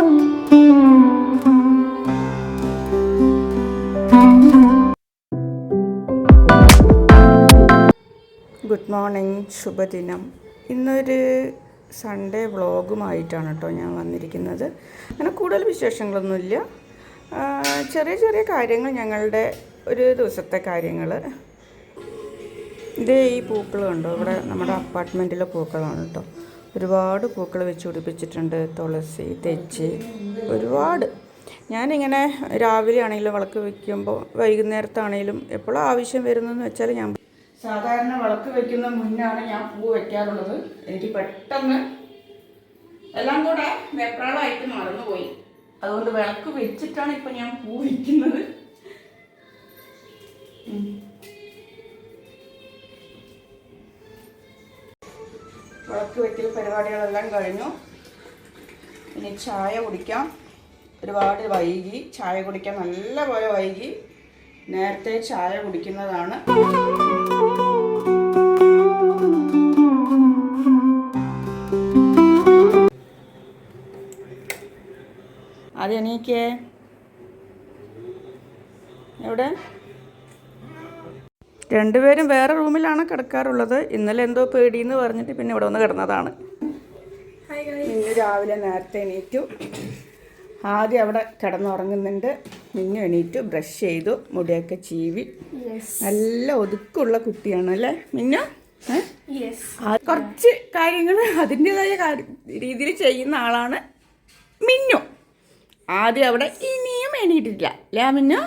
Good morning ശുഭദിനം. ഇന്നൊരു Sunday വ്ളോഗുമായിട്ടാണ് കേട്ടോ ഞാൻ വന്നിരിക്കുന്നത്. അങ്ങനെ കൂടുതൽ വിശേഷങ്ങളൊന്നുമില്ല. ചെറിയ ചെറിയ കാര്യങ്ങൾ ഞങ്ങളുടെ ഒരു ദിവസത്തെ കാര്യങ്ങൾ ഇതേ ഈ പൂക്കൾ കണ്ടോ? ഇവിടെ നമ്മുടെ അപ്പാർട്ട്മെന്റിലെ പൂക്കളാണ് കേട്ടോ. ഒരുപാട് പൂക്കൾ വെച്ച് പിടിപ്പിച്ചിട്ടുണ്ട്. തുളസി തെച്ചി ഒരുപാട്. ഞാനിങ്ങനെ രാവിലെ ആണെങ്കിലും വിളക്ക് വെക്കുമ്പോൾ വൈകുന്നേരത്താണെങ്കിലും എപ്പോഴും ആവശ്യം വരുന്നതെന്ന് വെച്ചാൽ ഞാൻ സാധാരണ വിളക്ക് വെക്കുന്ന മുന്നാണ് ഞാൻ പൂ വെക്കാറുള്ളത്. എനിക്ക് പെട്ടെന്ന് എല്ലാം കൂടെ വെപ്രാളമായിട്ട് മറന്നുപോയി. അതുകൊണ്ട് വിളക്ക് വെച്ചിട്ടാണ് ഇപ്പം ഞാൻ പൂ വയ്ക്കുന്നത് വിളക്ക് വെക്കൽ പരിപാടികളെല്ലാം കഴിഞ്ഞു. ഇനി ചായ കുടിക്കാം. ഒരുപാട് വൈകി. ചായ കുടിക്കാൻ നല്ലപോലെ വൈകി. നേരത്തെ ചായ കുടിക്കുന്നതാണ്. അത് എവിടെ? രണ്ടുപേരും വേറെ റൂമിലാണ് കിടക്കാറുള്ളത്. ഇന്നലെ എന്തോ പേടിയെന്ന് പറഞ്ഞിട്ട് പിന്നെ ഇവിടെ വന്ന് കിടന്നതാണ്. ഇന്ന് രാവിലെ നേരത്തെ എണീറ്റു. ആദ്യം അവിടെ കിടന്നുറങ്ങുന്നുണ്ട്. മിന്നു എണീറ്റു ബ്രഷ് ചെയ്തു മുടിയൊക്കെ ചീവി. നല്ല ഒതുക്കുള്ള കുട്ടിയാണ് അല്ലേ? മിന്നു? കുറച്ച് കാര്യങ്ങൾ അതിന്റെതായ രീതിയിൽ ചെയ്യുന്ന ആളാണ് മിന്നു. ആദ്യം അവിടെ ഇനിയും എണീറ്റിട്ടില്ല. അല്ലേ മിന്നു.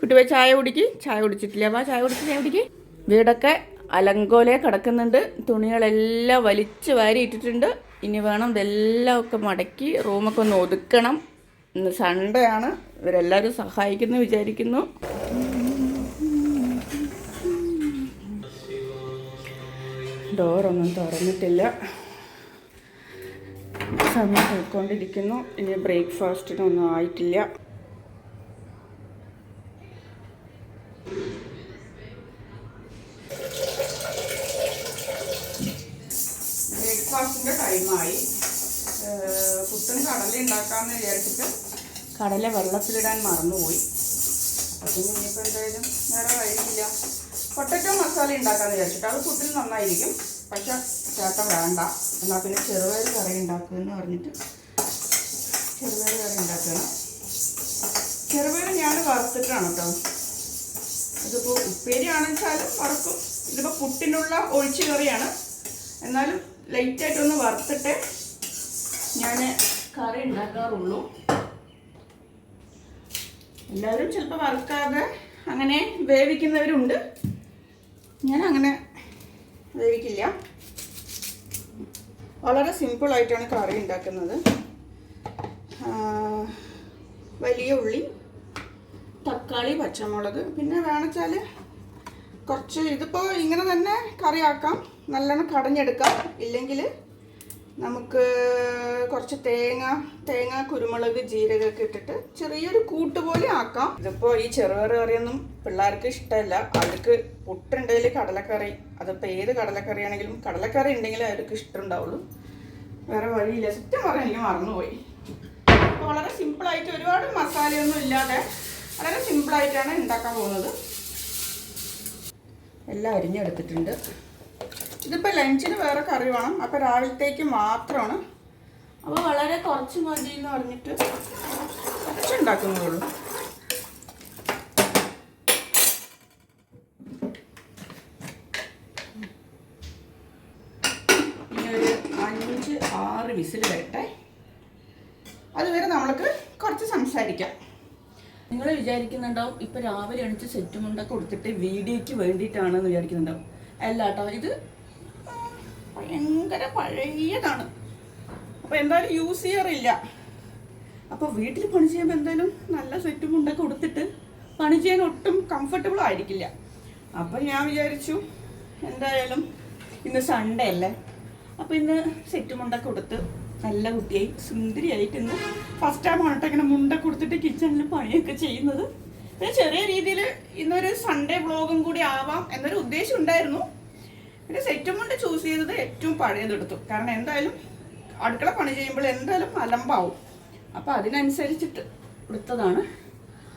കുട്ടി പോയി ചായ കുടിക്ക്. ചായ കുടിച്ചിട്ടില്ല. വാ ചായ കുടിച്ച് ചായ കുടിക്ക്. വീടൊക്കെ അലങ്കോലെ കിടക്കുന്നുണ്ട്. തുണികളെല്ലാം വലിച്ചു വാരി ഇട്ടിട്ടുണ്ട്. ഇനി വേണം ഇതെല്ലാം ഒക്കെ മടക്കി റൂമൊക്കെ ഒന്ന് ഒതുക്കണം. ഇന്ന് സൺഡേ ആണ്. ഇവരെല്ലാവരും സഹായിക്കുന്നു വിചാരിക്കുന്നു. ഡോറൊന്നും തുറന്നിട്ടില്ല. സമയം പോയിക്കൊണ്ടിരിക്കുന്നു. ഇനി ബ്രേക്ക്ഫാസ്റ്റിനൊന്നും ആയിട്ടില്ല. കടല വെള്ളത്തിലിടാൻ മറന്നുപോയി. അപ്പം ഇനിയിപ്പോൾ എന്തായാലും വേറെ വഴിയില്ല പൊട്ടറ്റോ മസാല ഉണ്ടാക്കാമെന്ന് വിചാരിച്ചിട്ട് അത് ഫുഡിൽ നന്നായിരിക്കും. പക്ഷെ ചേട്ടൻ വേണ്ട. എന്നാൽ പിന്നെ ചെറുപയർ കറി ഉണ്ടാക്കുമെന്ന് പറഞ്ഞിട്ട് ചെറുപയർ കറി ഉണ്ടാക്കണം ചെറുപയർ ഞാൻ വറുത്തിട്ടാണ് കേട്ടോ. ഇതിപ്പോൾ ഉപ്പേരിയാണെന്ന് വെച്ചാലും വറുക്കും. ഇതിപ്പോൾ പുട്ടിനുള്ള ഒഴിച്ചു കറിയാണ്. എന്നാലും ലൈറ്റായിട്ടൊന്ന് വറുത്തിട്ട് ഞാൻ കറി ഉണ്ടാക്കാറുള്ളൂ. എല്ലാവരും ചിലപ്പോൾ വറുക്കാതെ അങ്ങനെ വേവിക്കുന്നവരുണ്ട്. ഞാൻ അങ്ങനെ വേവിക്കില്ല. വളരെ സിമ്പിളായിട്ടാണ് കറി ഉണ്ടാക്കുന്നത്. വലിയ ഉള്ളി തക്കാളി പച്ചമുളക്. പിന്നെ വേണമെച്ചാൽ കുറച്ച് ഇതിപ്പോൾ ഇങ്ങനെ തന്നെ കറിയാക്കാം. നല്ലോണം കടഞ്ഞെടുക്കാം. ഇല്ലെങ്കിൽ നമുക്ക് കുറച്ച് തേങ്ങ തേങ്ങ കുരുമുളക് ജീരകമൊക്കെ ഇട്ടിട്ട് ചെറിയൊരു കൂട്ട് പോലെ ആക്കാം. ഇതിപ്പോൾ ഈ ചെറുപയർ കറിയൊന്നും പിള്ളേർക്ക് ഇഷ്ടമല്ല. അവർക്ക് പുട്ടുണ്ടെങ്കിൽ കടലക്കറി അതിപ്പോൾ ഏത് കടലക്കറി ആണെങ്കിലും കടലക്കറി ഉണ്ടെങ്കിൽ അവർക്ക് ഇഷ്ടമുണ്ടാവുള്ളൂ. വേറെ വഴിയില്ല. സത്യം പറയാൻ എനിക്ക് മറന്നുപോയി. വളരെ സിമ്പിളായിട്ട് ഒരുപാട് മസാലയൊന്നും ഇല്ലാതെ വളരെ സിമ്പിളായിട്ടാണ് ഉണ്ടാക്കാൻ പോകുന്നത്. എല്ലാം അരിഞ്ഞെടുത്തിട്ടുണ്ട്. ഇതിപ്പോൾ ലഞ്ചിന് വേറെ കറി വേണം. അപ്പോൾ രാവിലത്തേക്ക് മാത്രമാണ്. അപ്പോൾ വളരെ കുറച്ച് മതി എന്ന് പറഞ്ഞിട്ട് കുറച്ച് ഉണ്ടാക്കുന്നതുള്ളൂ ഇനി ഒരു അഞ്ച് ആറ് വിസിൽ വരട്ടെ. അതുവരെ നമ്മൾക്ക് കുറച്ച് സംസാരിക്കാം. നിങ്ങൾ വിചാരിക്കുന്നുണ്ടാവും ഇപ്പൊ രാവിലെ എണിച്ച് സെറ്റും മുണ്ടൊക്കെ കൊടുത്തിട്ട് വീഡിയോയ്ക്ക് വേണ്ടിയിട്ടാണെന്ന് വിചാരിക്കുന്നുണ്ടാവും. അല്ലാട്ടോ ഇത് ഭയങ്കര പഴയതാണ് അപ്പോൾ എന്തായാലും യൂസ് ചെയ്യാറില്ല. അപ്പോൾ വീട്ടിൽ പണി ചെയ്യുമ്പോൾ എന്തായാലും നല്ല സെറ്റും മുണ്ടൊക്കെ കൊടുത്തിട്ട് പണി ചെയ്യാൻ ഒട്ടും കംഫർട്ടബിൾ ആയിരിക്കില്ല. അപ്പം ഞാൻ വിചാരിച്ചു എന്തായാലും ഇന്ന് സൺഡേ അല്ലേ? അപ്പോൾ ഇന്ന് സെറ്റ് മുണ്ടൊക്കെ കൊടുത്ത് നല്ല കുട്ടിയായി സുന്ദരിയായിട്ട് ഇന്ന് ഫസ്റ്റ് ടൈം ആണ് കേട്ടോ ഇങ്ങനെ മുണ്ട കൊടുത്തിട്ട് കിച്ചണിൽ പണിയൊക്കെ ചെയ്യുന്നത്. പിന്നെ ചെറിയ രീതിയിൽ ഇന്നൊരു സൺഡേ വ്ളോഗും കൂടി ആവാം എന്നൊരു ഉദ്ദേശം ഉണ്ടായിരുന്നു. പിന്നെ സെറ്റും കൊണ്ട് ചൂസ് ചെയ്തത് ഏറ്റവും പഴയതെടുത്തു. കാരണം എന്തായാലും അടുക്കള പണി ചെയ്യുമ്പോൾ എന്തായാലും അലമ്പാവും. അപ്പോൾ അതിനനുസരിച്ചിട്ട് എടുത്തതാണ്.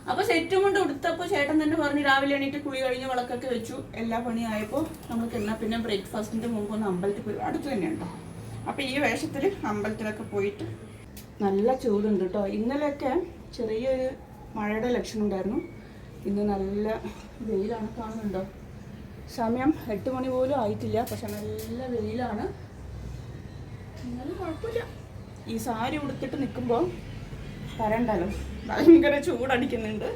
അപ്പോൾ സെറ്റും കൊണ്ട് ഉടുത്തപ്പോൾ ചേട്ടൻ തന്നെ പറഞ്ഞ് രാവിലെ എണീറ്റ് കുളി കഴിഞ്ഞ് വിളക്കൊക്കെ വെച്ചു. എല്ലാ പണിയായപ്പോൾ നമുക്ക് എന്നാൽ പിന്നെ ബ്രേക്ക്ഫാസ്റ്റിന്റെ മുമ്പ് ഒന്ന് അമ്പലത്തിൽ പോയി. അടുത്ത് തന്നെയുണ്ടോ. അപ്പോൾ ഈ വേഷത്തിൽ അമ്പലത്തിലൊക്കെ പോയിട്ട് നല്ല ചൂടുണ്ട് കേട്ടോ ഇന്നലെയൊക്കെ ചെറിയൊരു മഴയുടെ ലക്ഷണം ഉണ്ടായിരുന്നു ഇന്ന് നല്ല വെയിലാണ് കാണുന്നുണ്ടോ? സമയം എട്ട് മണി പോലും ആയിട്ടില്ല. പക്ഷെ നല്ല വെയിലാണ്. കുഴപ്പമില്ല. ഈ സാരി ഉടുത്തിട്ട് നിൽക്കുമ്പോൾ പറയണ്ടല്ലോ. ഭയങ്കര ചൂടടിക്കുന്നുണ്ട്.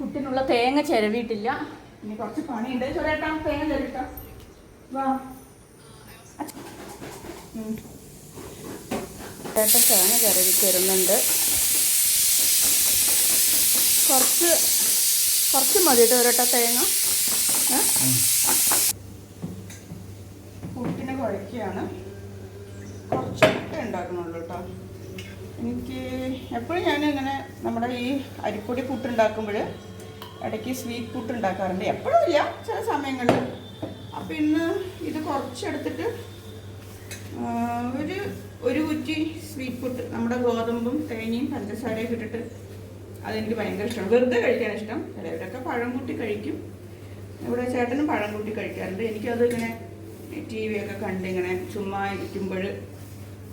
കുട്ടിനുള്ള തേങ്ങ ചിരവിയിട്ടില്ല. ഇനി കുറച്ച് പണിയുണ്ട്. ചെറിയേട്ടാ തേങ്ങ ചിരവിട്ട? വാ. ചേട്ടൻ തേങ്ങ ചിരവി തരുന്നുണ്ട്. കുറച്ച് കുറച്ച് മതി കേട്ടോ തേങ്ങ? പുട്ടിന് കുഴക്കുകയാണ്. കുറച്ചൊക്കെ ഉണ്ടാക്കുന്നുള്ളൂ കേട്ടോ എനിക്ക് എപ്പോഴും ഞാൻ ഇങ്ങനെ നമ്മുടെ ഈ അരിപ്പൊടി പുട്ടുണ്ടാക്കുമ്പോൾ ഇടയ്ക്ക് സ്വീറ്റ് പുട്ട് ഉണ്ടാക്കാറുണ്ട്. എപ്പോഴും ഇല്ല ചില സമയങ്ങളിൽ. അപ്പം ഇന്ന് ഇത് കുറച്ചെടുത്തിട്ട് ഒരു ഒരു കുറ്റി സ്വീറ്റ് പുട്ട് നമ്മുടെ ഗോതമ്പും തേങ്ങയും പഞ്ചസാരയൊക്കെ ഇട്ടിട്ട് അതെനിക്ക് ഭയങ്കര ഇഷ്ടമാണ്. വെറുതെ കഴിക്കാൻ ഇഷ്ടം. ചിലവരൊക്കെ പഴം കൂട്ടി കഴിക്കും. ഇവിടെ ചേട്ടനും പഴം കൂട്ടി കഴിക്കാറുണ്ട്. എനിക്കത് ഇങ്ങനെ ടി വി ഒക്കെ കണ്ട് ഇങ്ങനെ ചുമ്മാ ഇരിക്കുമ്പോൾ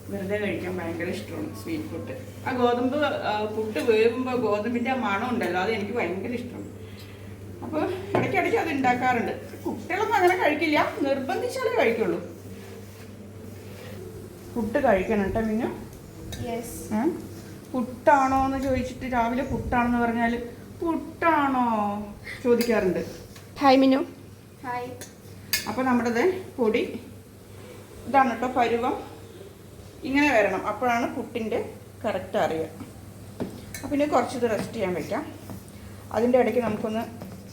വെറുതെ കഴിക്കാൻ ഭയങ്കര ഇഷ്ടമാണ് സ്വീറ്റ് പുട്ട് ആ ഗോതമ്പ് പുട്ട് വേവുമ്പോൾ ഗോതമ്പിന്റെ ആ മണം ഉണ്ടല്ലോ അത് എനിക്ക് ഭയങ്കര ഇഷ്ടമാണ്. അപ്പോൾ ഇടയ്ക്കിടയ്ക്ക് അത് ഉണ്ടാക്കാറുണ്ട്. കുട്ടികളൊന്നും അങ്ങനെ കഴിക്കില്ല. നിർബന്ധിച്ചാലേ കഴിക്കുള്ളൂ. പുട്ട് കഴിക്കണം കേട്ടോ ഏ? പുട്ടാണോ എന്ന് ചോദിച്ചിട്ട് രാവിലെ പുട്ടാണെന്ന് പറഞ്ഞാൽ പുട്ടാണോ ചോദിക്കാറുണ്ട്. ഹായ് മിനു ഹായ് അപ്പോൾ നമ്മുടേത് പൊടി. ഇതാണ് കേട്ടോ പരുവം. ഇങ്ങനെ വരണം. അപ്പോഴാണ് പുട്ടിന്റെ കറക്റ്റ് അറിയുക. അപ്പം പിന്നെ കുറച്ചിത് റെസ്റ്റ് ചെയ്യാൻ വയ്ക്കാം അതിന്റെ ഇടയ്ക്ക് നമുക്കൊന്ന്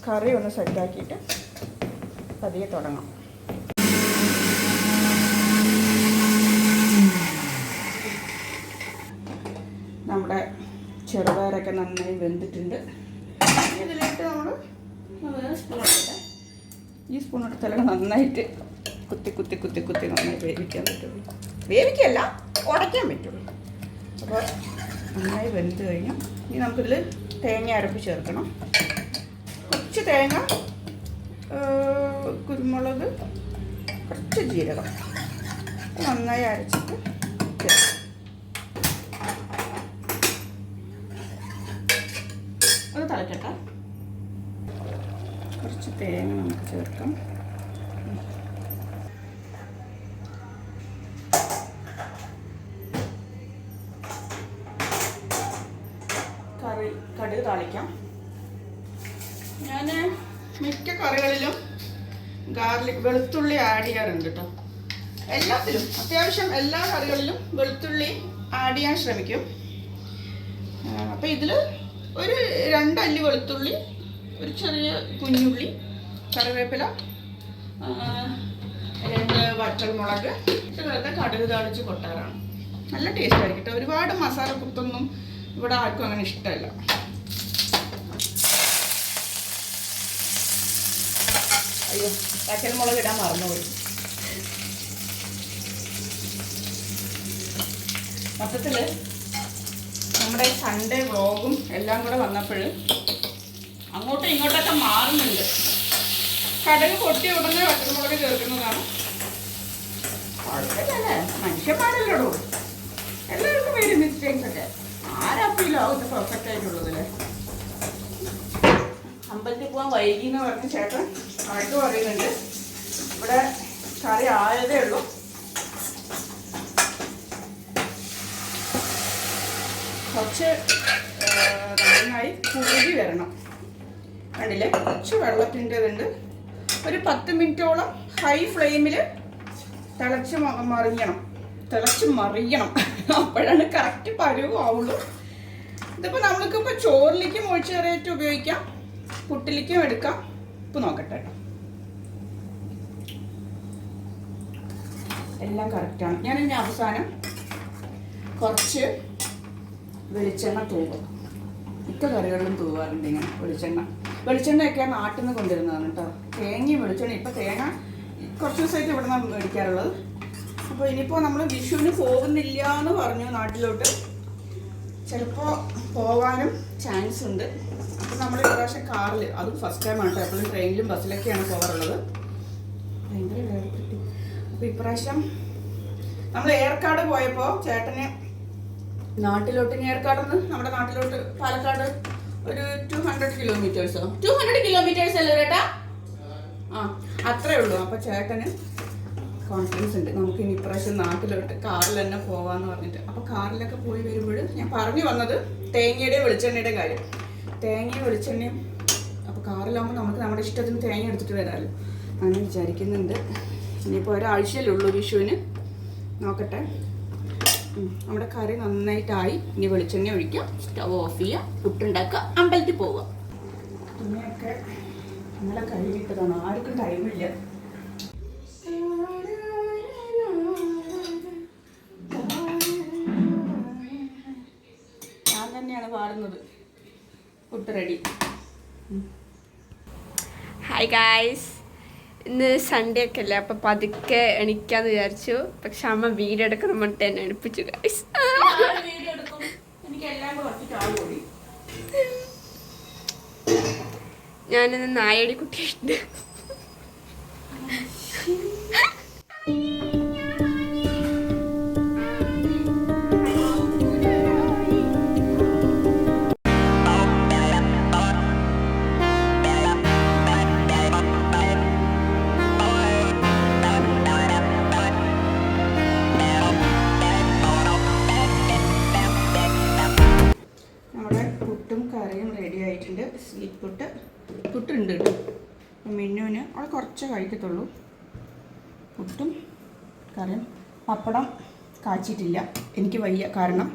കറി ഒന്ന് സെറ്റാക്കിയിട്ട് പതിയെ തുടങ്ങാം. നമ്മുടെ ചെറുപയറൊക്കെ നന്നായി വെന്തിട്ടുണ്ട്. ഇതിലിട്ട് നമ്മൾ ഈ സ്പൂൺ എടുത്താലൊക്കെ നന്നായിട്ട് കുത്തി കുത്തി കുത്തി കുത്തി നന്നായി വേവിക്കാൻ പറ്റുള്ളൂ. വേവിക്കല്ല ഉടയ്ക്കാൻ പറ്റുള്ളൂ. അപ്പോൾ നന്നായി വെന്ത് കഴിഞ്ഞു ഇനി നമുക്കിതിൽ തേങ്ങ അരപ്പ് ചേർക്കണം. കുറച്ച് തേങ്ങ കുരുമുളക് കുറച്ച് ജീരകം. നന്നായി അരച്ചിട്ട് ചേർക്കാം അത് തിളക്കട്ടെ കുറച്ച് തേങ്ങ നമുക്ക് ചേർക്കാം. കറി കടുക് താളിക്കാം. ഞാൻ മിക്ക കറികളിലും ഗാർലിക് വെളുത്തുള്ളി ആഡ് ചെയ്യാറുണ്ട് കേട്ടോ എല്ലാത്തിലും അത്യാവശ്യം എല്ലാ കറികളിലും വെളുത്തുള്ളി ആഡ് ചെയ്യാൻ ശ്രമിക്കും. അപ്പോൾ ഇതിൽ ഒരു രണ്ടല്ലി വെളുത്തുള്ളി ഒരു ചെറിയ കുഞ്ഞുള്ളി കറിവേപ്പില രണ്ട് വറ്റൽമുളക് ചെറുതെ കടുക് താളിച്ച് കൊട്ടാറാണ്. നല്ല ടേസ്റ്റ് ആയിരിക്കും കേട്ടോ ഒരുപാട് മസാല കുത്തൊന്നും ഇവിടെ ആർക്കും അങ്ങനെ ഇഷ്ടമല്ല. അയ്യോ വറ്റൽമുളക് ഇടാൻ മറന്നുപോയി. മൊത്തത്തിൽ നമ്മുടെ സൺഡേ വ്ളോഗും എല്ലാം കൂടെ വന്നപ്പോൾ അങ്ങോട്ടും ഇങ്ങോട്ടൊക്കെ മാറുന്നുണ്ട്. കടക് പൊട്ടി ഉടനെ വറ്റൽമുളക് ചേർക്കുന്നതാണ് കുഴപ്പമില്ലല്ലേ? മനുഷ്യന്മാരല്ലോ എല്ലാവർക്കും വരും മിസ്റ്റേക്സ് ഒക്കെ. ആരാപ്പില്ല ആവുന്ന പെർഫെക്റ്റ് ആയിട്ടുള്ളതല്ലേ അമ്പലത്തിൽ പോകാൻ വൈകി എന്ന് പറഞ്ഞ ചേട്ടൻ അവർക്ക് പറയുന്നുണ്ട്. ഇവിടെ കറി ആയതേ ഉള്ളൂ. കുറച്ച് നന്നായി കുറുകി വരണം. കണ്ടില്ലേ? കുറച്ച് വെള്ളത്തിന്റെ ഇതുണ്ട്. ഒരു പത്ത് മിനിറ്റോളം ഹൈ ഫ്ലെയിമിൽ തിളച്ച് മറിയണം. തിളച്ച് മറിയണം. അപ്പോഴാണ് കറക്റ്റ് പരുവും ആവുള്ളൂ. ഇതിപ്പോൾ നമ്മൾക്കിപ്പോൾ ചോറിലേക്കും ഒഴിച്ചേറിയിട്ട് ഉപയോഗിക്കാം. പുട്ടിലേക്കും എടുക്കാം. ഉപ്പ് നോക്കട്ടെ. കേട്ടോ എല്ലാം കറക്റ്റാണ് ഞാൻ ഇനി അവസാനം കുറച്ച് വെളിച്ചെണ്ണ തൂവും മിക്ക കറികളിലും തൂവാറുണ്ട് ഇങ്ങനെ വെളിച്ചെണ്ണ. വെളിച്ചെണ്ണയൊക്കെ നാട്ടിൽ നിന്ന് കൊണ്ടുവരുന്നതാണ് കേട്ടോ. തേങ്ങയും വെളിച്ചെണ്ണ ഇപ്പൊ തേങ്ങ കുറച്ച് ദിവസമായിട്ട് ഇവിടെ നിന്ന് മേടിക്കാറുള്ളത്. അപ്പോൾ ഇനിയിപ്പോൾ നമ്മൾ വിഷുവിന് പോകുന്നില്ല എന്ന് പറഞ്ഞു നാട്ടിലോട്ട്. ചിലപ്പോൾ പോകാനും ചാൻസ് ഉണ്ട്. അപ്പോൾ നമ്മൾ ഇപ്രാവശ്യം കാറിൽ അതും ഫസ്റ്റ് ടൈം ആണ് എപ്പോഴും ട്രെയിനിലും ബസ്സിലൊക്കെയാണ് പോകാറുള്ളത്. ഭയങ്കര വേർപെട്ടു അപ്പോൾ ഇപ്രാവശ്യം നമ്മൾ ഏർക്കാട് പോയപ്പോൾ ചേട്ടന് നാട്ടിലോട്ട് ഇനി ഏർക്കാടുന്ന് നമ്മുടെ നാട്ടിലോട്ട് പാലക്കാട് ഒരു ടു ഹൺഡ്രഡ് കിലോമീറ്റേഴ്സോ ടു ഹൺഡ്രഡ് കിലോമീറ്റേഴ്സ് അല്ലേ ചേട്ടാ? ആ അത്രേ ഉള്ളൂ. അപ്പോൾ ചേട്ടന് കോൺഫിഡൻസ് ഉണ്ട്. നമുക്ക് ഇനി ഇപ്രാവശ്യം നാട്ടിലോട്ട് കാറിൽ തന്നെ പോവാന്ന് പറഞ്ഞിട്ട്. അപ്പോൾ കാറിലൊക്കെ പോയി വരുമ്പോൾ ഞാൻ പറഞ്ഞു വന്നത് തേങ്ങയുടെയും വെളിച്ചെണ്ണയുടെയും കാര്യം. തേങ്ങയും വെളിച്ചെണ്ണയും അപ്പോൾ കാറിലാകുമ്പോൾ നമുക്ക് നമ്മുടെ ഇഷ്ടത്തിന് തേങ്ങ എടുത്തിട്ട് വരാമല്ലോ അങ്ങനെ വിചാരിക്കുന്നുണ്ട്. ഇനിയിപ്പോൾ ഒരാഴ്ചയല്ലേ ഉള്ളൂ വിഷുവിന്. നോക്കട്ടെ. നമ്മുടെ കറി നന്നായിട്ടായി. ഇനി വെളിച്ചെണ്ണ ഒഴിക്കാം സ്റ്റവ് ഓഫ് ചെയ്യുക. പുട്ടുണ്ടാക്കുക. അമ്പലത്തിൽ പോവുക. തുണിയൊക്കെ ഇന്നലെ കഴുകിയിട്ടതാണ്. ആർക്കും ടൈമില്ല ഞാൻ തന്നെയാണ് പാടുന്നത്. പുട്ട് റെഡി ഹായ് ഗായ്സ് ഇന്ന് സൺഡേ ഒക്കെ അല്ലേ? അപ്പം പതുക്കെ എണിക്കാന്ന് വിചാരിച്ചു. പക്ഷെ അമ്മ വീടെടുക്കണം മട്ട് എന്നെ എണിപ്പിച്ചു ഞാനിന്ന് നായടി കുട്ടിയുണ്ട്. സ്വീറ്റ് പുട്ട് പുട്ടുണ്ട് കേട്ടോ. മിന്നുവിന് അവൾ കുറച്ച് കഴിക്കത്തുള്ളൂ. പുട്ടും കറിയും. പപ്പടം കാച്ചിട്ടില്ല. എനിക്ക് വയ്യ. കാരണം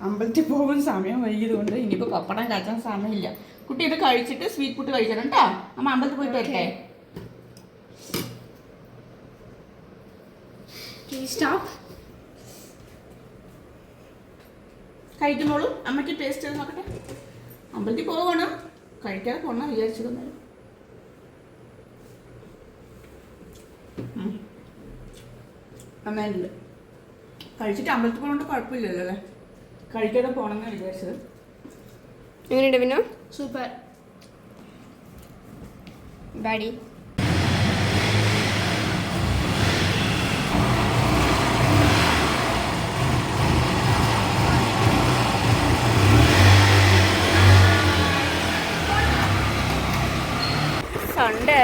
അമ്പലത്തിൽ പോകുന്ന സമയം വൈകിയത് കൊണ്ട് ഇനിയിപ്പോൾ പപ്പടം കാച്ചാൻ സമയമില്ല. കുട്ടി ഇത് കഴിച്ചിട്ട് സ്വീറ്റ് പുട്ട് കഴിക്കണം കേട്ടോ അമ്മ അമ്പലത്തിൽ പോയിട്ട് വരട്ടെ. സ്റ്റോപ്പ് അമ്മയ്ക്ക് ടേസ്റ്റ് ചെയ്ത് നോക്കട്ടെ. അമ്പലത്തിൽ പോകണം കഴിക്കാതെ പോകണം വിചാരിച്ചത് നന്നായിട്ടുണ്ട്. കഴിച്ചിട്ട് അമ്പലത്തിൽ പോകണ്ട കുഴപ്പമില്ലല്ലോ അല്ലേ? കഴിക്കാതെ പോകണമെന്ന് വിചാരിച്ചത്. എങ്ങനെയുണ്ട് പിന്നെ സൂപ്പർ. ബാഡി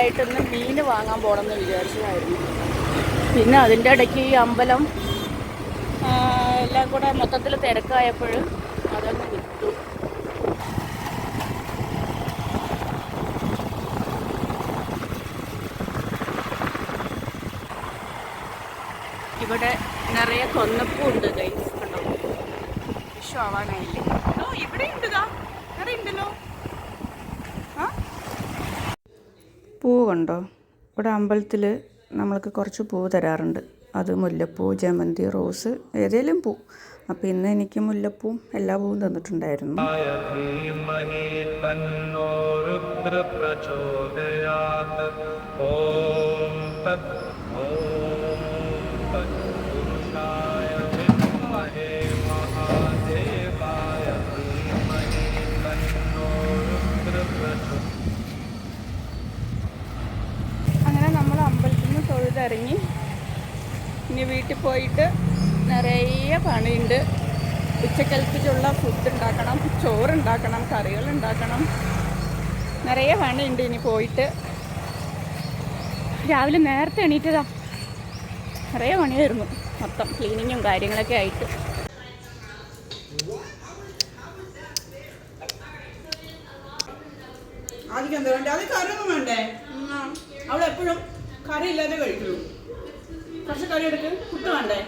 ആയിട്ടൊന്ന് മീൻ വാങ്ങാൻ പോകണമെന്ന് വിചാരിച്ചതായിരുന്നു. പിന്നെ അതിന്റെ ഇടയ്ക്ക് ഈ അമ്പലം എല്ലാം കൂടെ മൊത്തത്തിൽ തിരക്കായപ്പോൾ അതങ്ങ് വിട്ടു. ഇവിടെ നിറയെ കൊന്നപ്പൂ ഉണ്ട് ഗൈസ് കണ്ടോ? വിഷു ആവാനായില്ലേ? ഇവിടെ ഉണ്ട് ഇവിടെ ഉണ്ടല്ലോ ആ പൂ കണ്ടോ? ഇവിടെ അമ്പലത്തിൽ നമ്മൾക്ക് കുറച്ച് പൂവ് തരാറുണ്ട്. അത് മുല്ലപ്പൂ ജമന്തി റോസ് ഏതേലും പൂ. അപ്പം ഇന്ന് എനിക്ക് മുല്ലപ്പൂവും എല്ലാ പൂവും തന്നിട്ടുണ്ടായിരുന്നു. य നിന്ന് ഇനി വീട്ടിൽ പോയിട്ട് നിറയെ പണിയുണ്ട്. ഉച്ചക്കൽപ്പിച്ചുള്ള ഫുഡ് ഉണ്ടാക്കണം ചോറ് ഉണ്ടാക്കണം കറികൾ ഉണ്ടാക്കണം. നിറയെ പണിയുണ്ട് ഇനി പോയിട്ട്. രാവിലെ നേരത്തെ എണീറ്റതാ. നിറയെ പണിയായിരുന്നു മൊത്തം ക്ലീനിങ്ങും കാര്യങ്ങളൊക്കെ ആയിട്ട്. ആദ്യം എന്താ കറി ഇല്ലാതെ കഴിക്കുള്ളൂ കുറച്ച് കറി എടുക്ക്. ഫുഡ് വേണ്ടേ?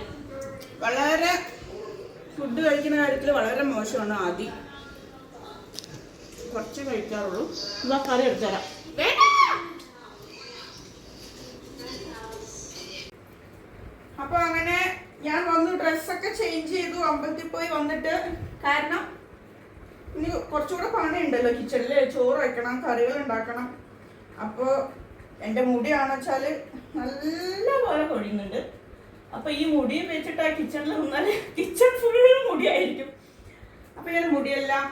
വളരെ ഫുഡ് കഴിക്കുന്ന കാര്യത്തിൽ വളരെ മോശമാണ് ആദ്യം കുറച്ച് കഴിക്കാറുള്ളൂ. ഇതാ കറി എടുത്തുതരാം അപ്പൊ അങ്ങനെ ഞാൻ വന്നു. ഡ്രസ്സൊക്കെ ചേഞ്ച് ചെയ്തു. അമ്പലത്തിൽ പോയി വന്നിട്ട്. കാരണം ഇനി കുറച്ചുകൂടെ പണിയുണ്ടല്ലോ. കിച്ചണിൽ ചോറ് വയ്ക്കണം കറികൾ ഉണ്ടാക്കണം. അപ്പോൾ എന്റെ മുടിയാണെന്ന് വെച്ചാൽ നല്ല പോലെ കൊഴിയുന്നുണ്ട്. അപ്പൊ ഈ മുടി വെച്ചിട്ട് ആ കിച്ചണിൽ നിന്നാൽ കിച്ചൺ ഫുൾ മുടിയായിരിക്കും. അപ്പൊ ഞാൻ മുടിയെല്ലാം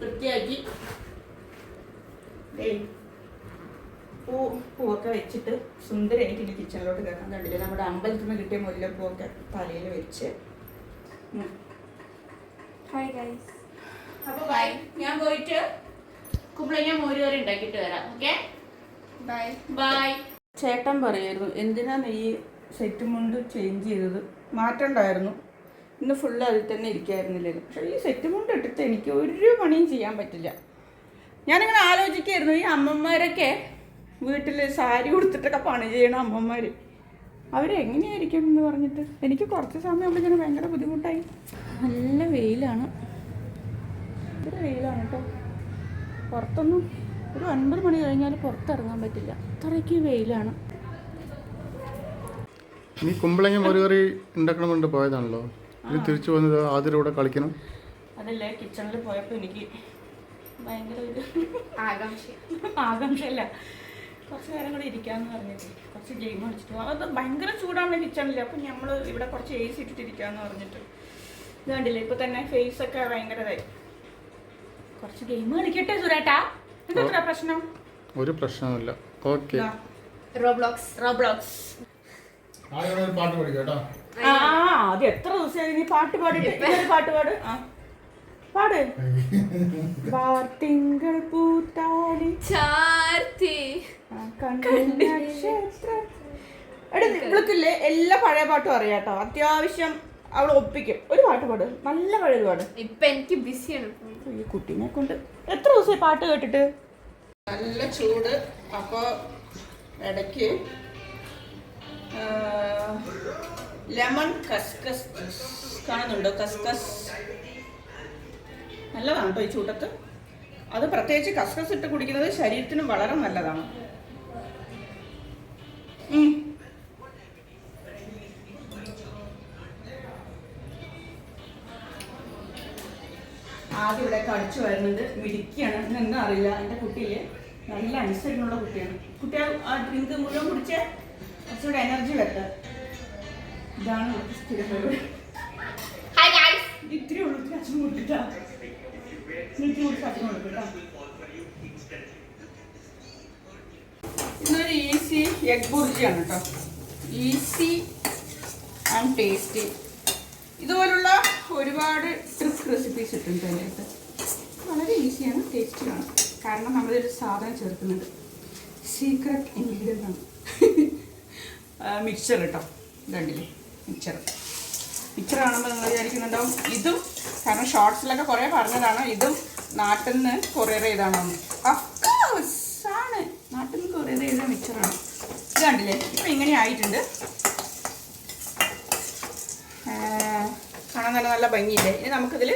വൃത്തിയാക്കി പൂ പൂവൊക്കെ വെച്ചിട്ട് സുന്ദരമായിട്ട് ഇനി കിച്ചണിലോട്ട് കയറാൻ കണ്ടില്ല? നമ്മുടെ അമ്പലത്തിൽ നിന്ന് കിട്ടിയ മുല്ലപ്പൂവൊക്കെ തലയിൽ വെച്ച്. അപ്പൊ ബൈ ഞാൻ പോയിട്ട് കുമ്പളങ്ങ മോരുകറി ഉണ്ടാക്കിയിട്ട് വരാം. ഓക്കെ ബൈ ബൈ ചേട്ടൻ പറയായിരുന്നു എന്തിനാ നീ സെറ്റ് മുണ്ട് ചേഞ്ച് ചെയ്തത്? മാറ്റണ്ടായിരുന്നു. ഇന്ന് ഫുള്ള് അതിൽ തന്നെ ഇരിക്കായിരുന്നില്ലേ പക്ഷേ ഈ സെറ്റ് മുണ്ട് ഇട്ടിട്ട് എനിക്ക് ഒരു പണിയും ചെയ്യാൻ പറ്റില്ല. ഞാനിങ്ങനെ ആലോചിക്കായിരുന്നു ഈ അമ്മമാരൊക്കെ വീട്ടിൽ സാരി കൊടുത്തിട്ടൊക്കെ പണി ചെയ്യണ അമ്മമാർ അവരെങ്ങനെയായിരിക്കും എന്ന് പറഞ്ഞിട്ട്? എനിക്ക് കുറച്ച് സമയം ആകുമ്പോൾ ഭയങ്കര ബുദ്ധിമുട്ടായി. നല്ല വെയിലാണ്. ഭയങ്കര വെയിലാണ് കേട്ടോ പുറത്തൊന്നും ഒരു ഒൻപത് മണി കഴിഞ്ഞാൽ പുറത്തിറങ്ങാൻ പറ്റില്ല. അത്രയ്ക്ക് വെയിലാണ്. ഈ കുമ്പളങ്ങ മോരുകറി ഉണ്ടാക്കണമെന്നുണ്ട് പോയതാണല്ലോ. ഇത് തിരിച്ചു വന്നത് ആദ്യം കൂടെ കളിക്കണം. അതല്ലേ കിച്ചണിൽ പോയപ്പോൾ എനിക്ക് ഭയങ്കര ഒരു ആകാംക്ഷ. ആകാംക്ഷയല്ല. കുറച്ച് നേരം കൂടെ ഇരിക്കാമെന്ന് പറഞ്ഞിട്ട് കുറച്ച് ഗെയിം കളിച്ചിട്ട് അത് ഭയങ്കര ചൂടാണ് കിച്ചണിൽ അപ്പം നമ്മൾ ഇവിടെ കുറച്ച് എ സി ഇട്ടിട്ട് ഇരിക്കാമെന്ന് പറഞ്ഞിട്ട്. ഇത് കണ്ടില്ലേ ഇപ്പോൾ തന്നെ ഫേസൊക്കെ ഭയങ്കരതായി കുറച്ച് ഗെയിം കളിക്കട്ടെ സുരേട്ടാ. പ്രശ്നം? ഒരു പ്രശ്നവുമില്ല. ഓക്കെ. റോബ്ലോക്സ്. റോബ്ലോക്സ്. പാട്ട് പഠിക്കാം ആ അത് എത്ര ദിവസം നീ പാട്ട് പാടിയിട്ട് പാട്ട് പാട്. പാട്. വാർത്തിങ്കൾ പൂത്താലി. ചാർത്തി. ആ, കണ്ണിൽ നക്ഷത്രം. എടാ ഇവൾക്കില്ലേ എല്ലാ പഴയ പാട്ടും അറിയാട്ടോ അത്യാവശ്യം അവൾ ഒപ്പിക്കും. ഒരു പാട്ട് പാട്. നല്ല പഴയത് പാട്. ഇപ്പൊ എനിക്ക് ബിസിയാണ്. ഈ കുട്ടീനെ കൊണ്ട് എത്ര ദിവസമായി പാട്ട് കേട്ടിട്ട്? നല്ല ചൂട്. അപ്പോൾ ഇടയ്ക്ക് ലെമൺ കസ്കസ് കാണുന്നുണ്ടോ? കസ്കസ്. നല്ലതാണ് കേട്ടോ ഈ ചൂടത്ത്. അത് പ്രത്യേകിച്ച് കസ്കസ് ഇട്ട് കുടിക്കുന്നത് ശരീരത്തിനും വളരെ നല്ലതാണ്. കടിച്ചു വരുന്നുണ്ട് മിടിക്കുകയാണ് ഇന്ന് എന്താ അറിയില്ല. എന്റെ കുട്ടിയിൽ നല്ല അനുസരണമുള്ള കുട്ടിയാണ്. കുട്ടി ആ- ഡ്രിങ്ക് മുഴുവൻ കുടിച്ച്? കുറച്ചുകൂടെ എനർജി വരട്ടെ. ഇതാണ് ഇവിടുത്തെ സ്ഥിരം പരിപാടി. ഗൈസ് ഇത്തിരി ഉള്ളു. അച്ഛൻ കൊടുത്തിട്ടാ. ഇത്തിരി അച്ഛൻ ഇന്നൊരു ഈസി എഗ് ബുർജിയാണ് കേട്ടോ ഈസി ആൻഡ് ടേസ്റ്റി ഇതുപോലുള്ള ഒരുപാട് ട്രിക്ക് റെസിപ്പീസ് ഇട്ടുണ്ട് അതിനകത്ത് വളരെ ഈസിയാണ് ടേസ്റ്റിയാണ്. കാരണം നമ്മളൊരു സാധനം ചേർക്കുന്നത്. സീക്രട്ട് ഇൻഗ്രീഡിയന്റ് ആണ്. മിക്സർ കേട്ടോ ഇതുണ്ടല്ലേ മിക്സർ മിക്സർ കാണുമ്പോൾ നിങ്ങൾ വിചാരിക്കുന്നുണ്ടാവും. ഇതും കാരണം ഷോർട്സിലൊക്കെ കുറേ പറഞ്ഞതാണ്. ഇതും നാട്ടിൽ നിന്ന് കൊറിയർ ചെയ്താണോ അഫ്കോഴ്സ് ആണ്. നാട്ടിൽ നിന്ന് കൊറിയർ ചെയ്ത മിക്സറാണ് ഇത് കണ്ടില്ലേ ഇപ്പം ഇങ്ങനെ ആയിട്ടുണ്ട്. കാണാൻ തന്നെ നല്ല ഭംഗിയില്ലേ? ഇനി നമുക്കിതിൽ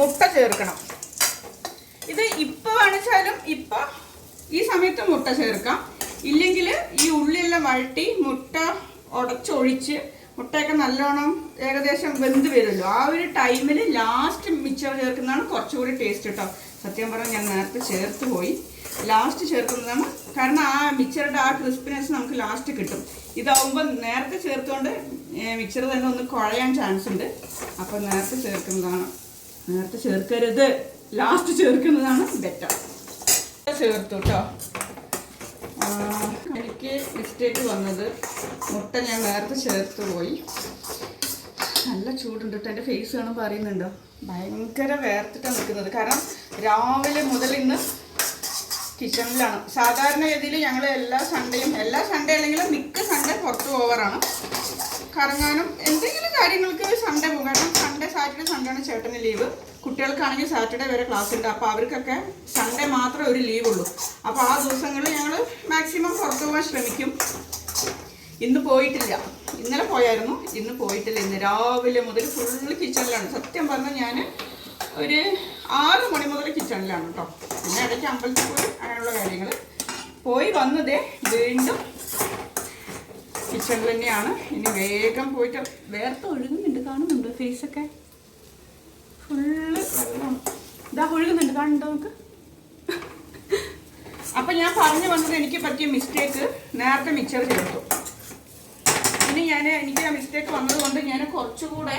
മുട്ട ചേർക്കണം. ഇത് ഇപ്പോൾ വേണിച്ചാലും ഇപ്പോൾ ഈ സമയത്ത് മുട്ട ചേർക്കാം. ഇല്ലെങ്കിൽ ഈ ഉള്ളിയെല്ലാം വഴട്ടി മുട്ട ഉടച്ചൊഴിച്ച് മുട്ടയൊക്കെ നല്ലോണം ഏകദേശം വെന്ത് വരുമല്ലോ. ആ ഒരു ടൈമിൽ ലാസ്റ്റ് മിച്ചർ ചേർക്കുന്നതാണ് കുറച്ചുകൂടി ടേസ്റ്റ് കേട്ടോ സത്യം പറഞ്ഞാൽ ഞാൻ നേരത്തെ ചേർത്ത് പോയി. ലാസ്റ്റ് ചേർക്കുന്നതാണ്. കാരണം ആ മിക്സറുടെ ആ ക്രിസ്പിനെസ് നമുക്ക് ലാസ്റ്റ് കിട്ടും. ഇതാവുമ്പോൾ നേരത്തെ ചേർത്തുകൊണ്ട് മിക്സർ തന്നെ ഒന്ന് കുഴയാൻ ചാൻസ് ഉണ്ട്. അപ്പോൾ നേരത്തെ ചേർക്കുന്നതാണ്. നേരത്തെ ചേർക്കരുത്. ലാസ്റ്റ് ചേർക്കുന്നതാണ് ബെറ്റർ ചേർത്തു കേട്ടോ എനിക്ക് മിസ്റ്റേക്ക് വന്നത് മുട്ട ഞാൻ നേരത്തെ ചേർത്ത് പോയി. നല്ല ചൂടുണ്ട് കേട്ടോ എന്റെ ഫേസ് കാണുമ്പോൾ അറിയുന്നുണ്ടോ ഭയങ്കര വേർത്തിട്ടാണ് നിൽക്കുന്നത് കാരണം രാവിലെ മുതൽ ഇന്ന് കിച്ചണിലാണ് സാധാരണ സാധാരണഗതിയിൽ ഞങ്ങൾ എല്ലാ സൺഡേയും എല്ലാ സൺഡേ അല്ലെങ്കിലും മിക്ക സൺഡേ പുറത്ത് പോവാറാണ് കറങ്ങാനും എന്തെങ്കിലും കാര്യങ്ങൾക്ക് സൺഡേ പോകും. കാരണം സൺഡേ സാറ്റർഡേ സൺഡേ ആണ് ചേട്ടന് ലീവ് കുട്ടികൾക്കാണെങ്കിൽ സാറ്റർഡേ വരെ ക്ലാസ് ഉണ്ട്. അപ്പോൾ അവർക്കൊക്കെ സൺഡേ മാത്രമേ ഒരു ലീവ് ഉള്ളൂ. അപ്പോൾ ആ ദിവസങ്ങളിൽ ഞങ്ങൾ മാക്സിമം പുറത്ത് പോകാൻ ശ്രമിക്കും. ഇന്ന് പോയിട്ടില്ല. ഇന്നലെ പോയായിരുന്നു. ഇന്ന് പോയിട്ടില്ല. ഇന്ന് രാവിലെ മുതൽ ഫുള്ള് കിച്ചണിലാണ് സത്യം പറഞ്ഞാൽ ഞാൻ ഒരു ആറ് മണി മുതൽ കിച്ചണിലാണ് കേട്ടോ പിന്നെ ഇടയ്ക്ക് അമ്പലത്തിൽ പോയി അങ്ങനെയുള്ള കാര്യങ്ങൾ പോയി വന്നതേ വീണ്ടും കിച്ചണിൽ തന്നെയാണ്. ഇനി വേഗം പോയിട്ട് വേർത്ത് ഒഴുകുന്നുണ്ട്. കാണുന്നുണ്ട് ഫേസൊക്കെ ഫുള്ള് ഇതാ ഒഴുകുന്നുണ്ട്. കണ്ടോ നമുക്ക്? അപ്പം ഞാൻ പറഞ്ഞു വന്നത് എനിക്ക് പറ്റിയ മിസ്റ്റേക്ക് നേരത്തെ മിക്സർ ചേർത്തു ഇനി ഞാൻ എനിക്ക് ആ മിസ്റ്റേക്ക് വന്നതുകൊണ്ട് ഞാൻ കുറച്ചുകൂടെ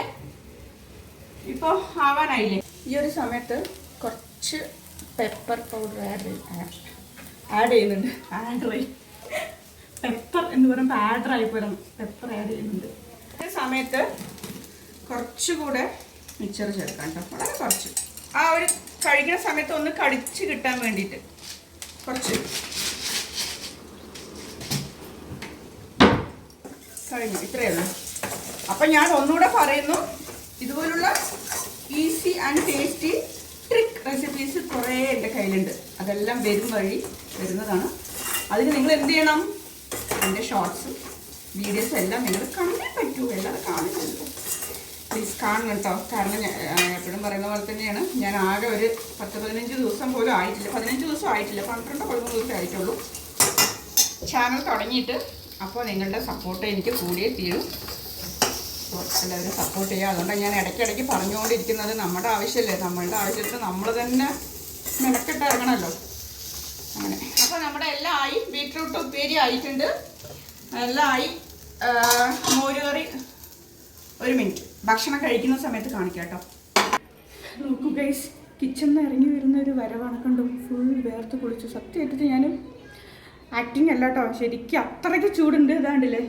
ഇപ്പോൾ ആവാനായില്ലേ? ഈ ഒരു സമയത്ത് കുറച്ച് പെപ്പർ പൗഡർ ആഡ് ആഡ് ചെയ്യുന്നുണ്ട്. ആഡ് പെപ്പർ എന്ന് പറയുമ്പോൾ ആഡർ ആയി പോലും പെപ്പർ ആഡ് ചെയ്യുന്നുണ്ട്. ഈ സമയത്ത് കുറച്ചുകൂടെ മിക്സർ ചേർക്കാം കേട്ടോ വളരെ കുറച്ച്. ആ ഒരു കഴിക്കുന്ന സമയത്ത് ഒന്ന് കടിച്ച് കിട്ടാൻ വേണ്ടിയിട്ട് കുറച്ച്. കഴിഞ്ഞു. ഇത്രയേ ഉള്ളൂ. അപ്പം ഞാൻ ഒന്നുകൂടെ പറയുന്നു. ഇതുപോലുള്ള easy and tasty trick recipes കുറേ എന്റെ കയ്യിലുണ്ട്. അതെല്ലാം വരും വഴി വരുന്നതാണ്. അതിന് നിങ്ങൾ എന്ത് ചെയ്യണം? എന്റെ ഷോർട്സും വീഡിയോസും എല്ലാം നിങ്ങൾ കാണാൻ പറ്റൂ. എല്ലാവരും കാണുന്നുണ്ട്. പ്ലീസ് കേട്ടോ കാരണം എപ്പോഴും പറയുന്ന പോലെ തന്നെയാണ്. ഞാൻ ആകെ ഒരു പത്ത് പതിനഞ്ച് ദിവസം പോലും ആയിട്ടില്ല. പതിനഞ്ച് ദിവസം ആയിട്ടില്ല. പന്ത്രണ്ട് പതിമൂന്ന് ദിവസം ആയിട്ടുള്ളൂ. ചാനൽ തുടങ്ങിയിട്ട് അപ്പോൾ നിങ്ങളുടെ സപ്പോർട്ട് എനിക്ക് കൂടിയേ തീരും. എല്ലാവരും സപ്പോർട്ട് ചെയ്യുക. അതുകൊണ്ടാണ് ഞാൻ ഇടയ്ക്കിടയ്ക്ക് പറഞ്ഞുകൊണ്ടിരിക്കുന്നത് നമ്മുടെ ആവശ്യമല്ലേ? നമ്മളുടെ ആവശ്യത്തിന് നമ്മൾ തന്നെ മെനക്കെട്ട് ഇറങ്ങണമല്ലോ അങ്ങനെ. അപ്പോൾ നമ്മുടെ എല്ലാം ആയി. ബീട്രൂട്ട് ഉപ്പേരി ആയിട്ടുണ്ട്. എല്ലാം ആയി. മോരുകറി ഒരു മിനിറ്റ്. ഭക്ഷണം കഴിക്കുന്ന സമയത്ത് കാണിക്കാം കേട്ടോ. നോക്കൂ ഗൈസ് കിച്ചണിൽ നിന്ന് ഇറങ്ങി വരുന്ന ഒരു വരവാണ് കണ്ടു? ഫുൾ വേർത്ത് കുളിച്ചു സത്യമായിട്ട് ഞാൻ ആക്ടിങ് അല്ല കേട്ടോ. ശരിക്കും അത്രയ്ക്ക് ചൂടുണ്ട് ഇതാണ്ടില്ലേ?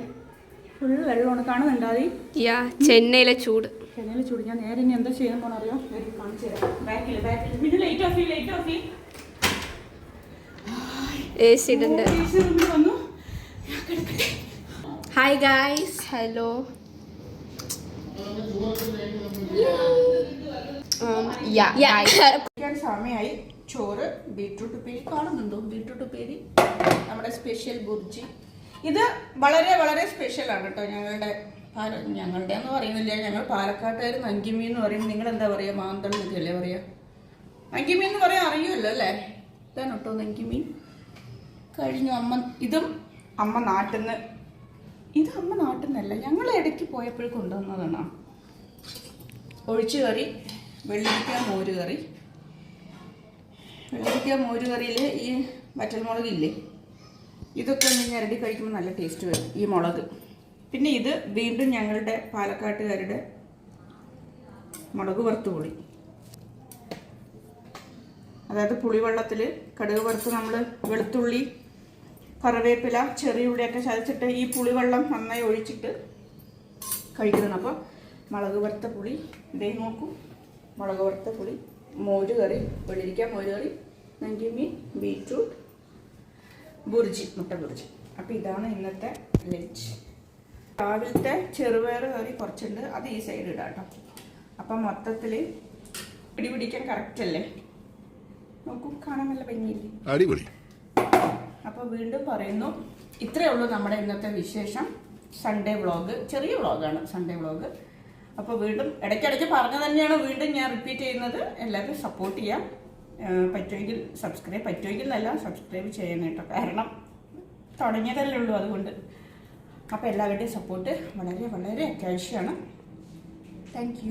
ഫുൾ വെള്ളമാണ് കാണുന്നുണ്ടോ അത് യാ ചെന്നൈയിലെ ചൂട്. ചെന്നൈയിലെ ചൂട്. ഞാൻ നേരെ ഇനി എന്താ ചെയ്യാൻ പോണറിയോ അറിയോ? വരും കാണിച്ചു തരാം. ബാക്കിൽ ബാക്കിൽ പിന്നെ light off light off hi guys hello സമയമായി. ചോറ് ബീട്രൂട്ട് ഉപ്പേരി കാണുന്നുണ്ടോ? ബീട്രൂട്ട് ഉപ്പേരി. നമ്മുടെ സ്പെഷ്യൽ ബുർജി. ഇത് വളരെ വളരെ സ്പെഷ്യൽ ആണ് കേട്ടോ. ഞങ്ങളുടെ പാല ഞങ്ങളുടെ എന്ന് പറയുന്നില്ല. ഞങ്ങൾ പാലക്കാട്ടുകാർ നങ്കിമീൻ എന്ന് പറയും. നിങ്ങൾ എന്താ പറയുക മാന്തൾ എന്നൊക്കെയല്ലേ പറയാ? നങ്കിമീൻ എന്ന് പറയാൻ അറിയുമല്ലോ അല്ലേ? ഇതാണ് കേട്ടോ നങ്കിമീൻ കഴിഞ്ഞു അമ്മ ഇതും അമ്മ നാട്ടിൽ നിന്ന് ഇത് അമ്മ നാട്ടിൽ നിന്നല്ല ഞങ്ങൾ ഇടയ്ക്ക് പോയപ്പോഴും കൊണ്ടുവന്നതാണ്. ഒഴിച്ചു കറി വെള്ളിരിക്ക മോര് കറി. വെള്ളരിക്ക മോര് കറിയിൽ ഈ വറ്റൽമുളകില്ലേ? ഇതൊക്കെ ഒന്ന് ഞരടി കഴിക്കുമ്പോൾ നല്ല ടേസ്റ്റ് വരും ഈ മുളക്. പിന്നെ ഇത് വീണ്ടും ഞങ്ങളുടെ പാലക്കാട്ടുകാരുടെ മുളക് വറുത്ത് പുളി അതായത് പുളിവെള്ളത്തിൽ കടുക് വറുത്ത് നമ്മൾ വെളുത്തുള്ളി കറിവേപ്പില ചെറിയ ഉള്ളിയൊക്കെ ചതച്ചിട്ട് ഈ പുളിവെള്ളം നന്നായി ഒഴിച്ചിട്ട് കഴിക്കുന്നതാണ് അപ്പോൾ മുളക് വറുത്ത പുളി. ഇതേ നോക്കൂ. മുളക് വറുത്ത പുളി. മോര് കറി. വെള്ളിരിക്ക മോര് കറി. നങ്കിമീൻ ബീറ്റ്റൂട്ട് ബുർജി മുട്ട ബുർജി. അപ്പോൾ ഇതാണ് ഇന്നത്തെ ലഞ്ച്. രാവിലത്തെ ചെറുപയർ കറി കുറച്ചുണ്ട്. അത് ഈ സൈഡ് ഇടാം കേട്ടോ. അപ്പം മൊത്തത്തിൽ പിടിപിടിക്കാൻ കറക്റ്റ് അല്ലേ? നോക്കൂ കാണാൻ നല്ല ഭംഗിയില്ലേ? അടിപൊളി. അപ്പോൾ വീണ്ടും പറയുന്നു. ഇത്രയേ ഉള്ളൂ നമ്മുടെ ഇന്നത്തെ വിശേഷം. സൺഡേ വ്ളോഗ് ചെറിയ വ്ളോഗാണ് സൺഡേ വ്ളോഗ് അപ്പോൾ വീണ്ടും ഇടയ്ക്കിടയ്ക്ക് പറഞ്ഞു തന്നെയാണ് വീണ്ടും ഞാൻ റിപ്പീറ്റ് ചെയ്യുന്നത്. എല്ലാവരും സപ്പോർട്ട് ചെയ്യാം. പറ്റുമെങ്കിൽ സബ്സ്ക്രൈബ് പറ്റുമെങ്കിൽ എന്നല്ല സബ്സ്ക്രൈബ് ചെയ്യണം കേട്ടോ. കാരണം തുടങ്ങിയതല്ലേ ഉള്ളൂ അതുകൊണ്ട്. അപ്പോൾ എല്ലാവരുടെയും സപ്പോർട്ട് വളരെ വളരെ അത്യാവശ്യമാണ്. താങ്ക്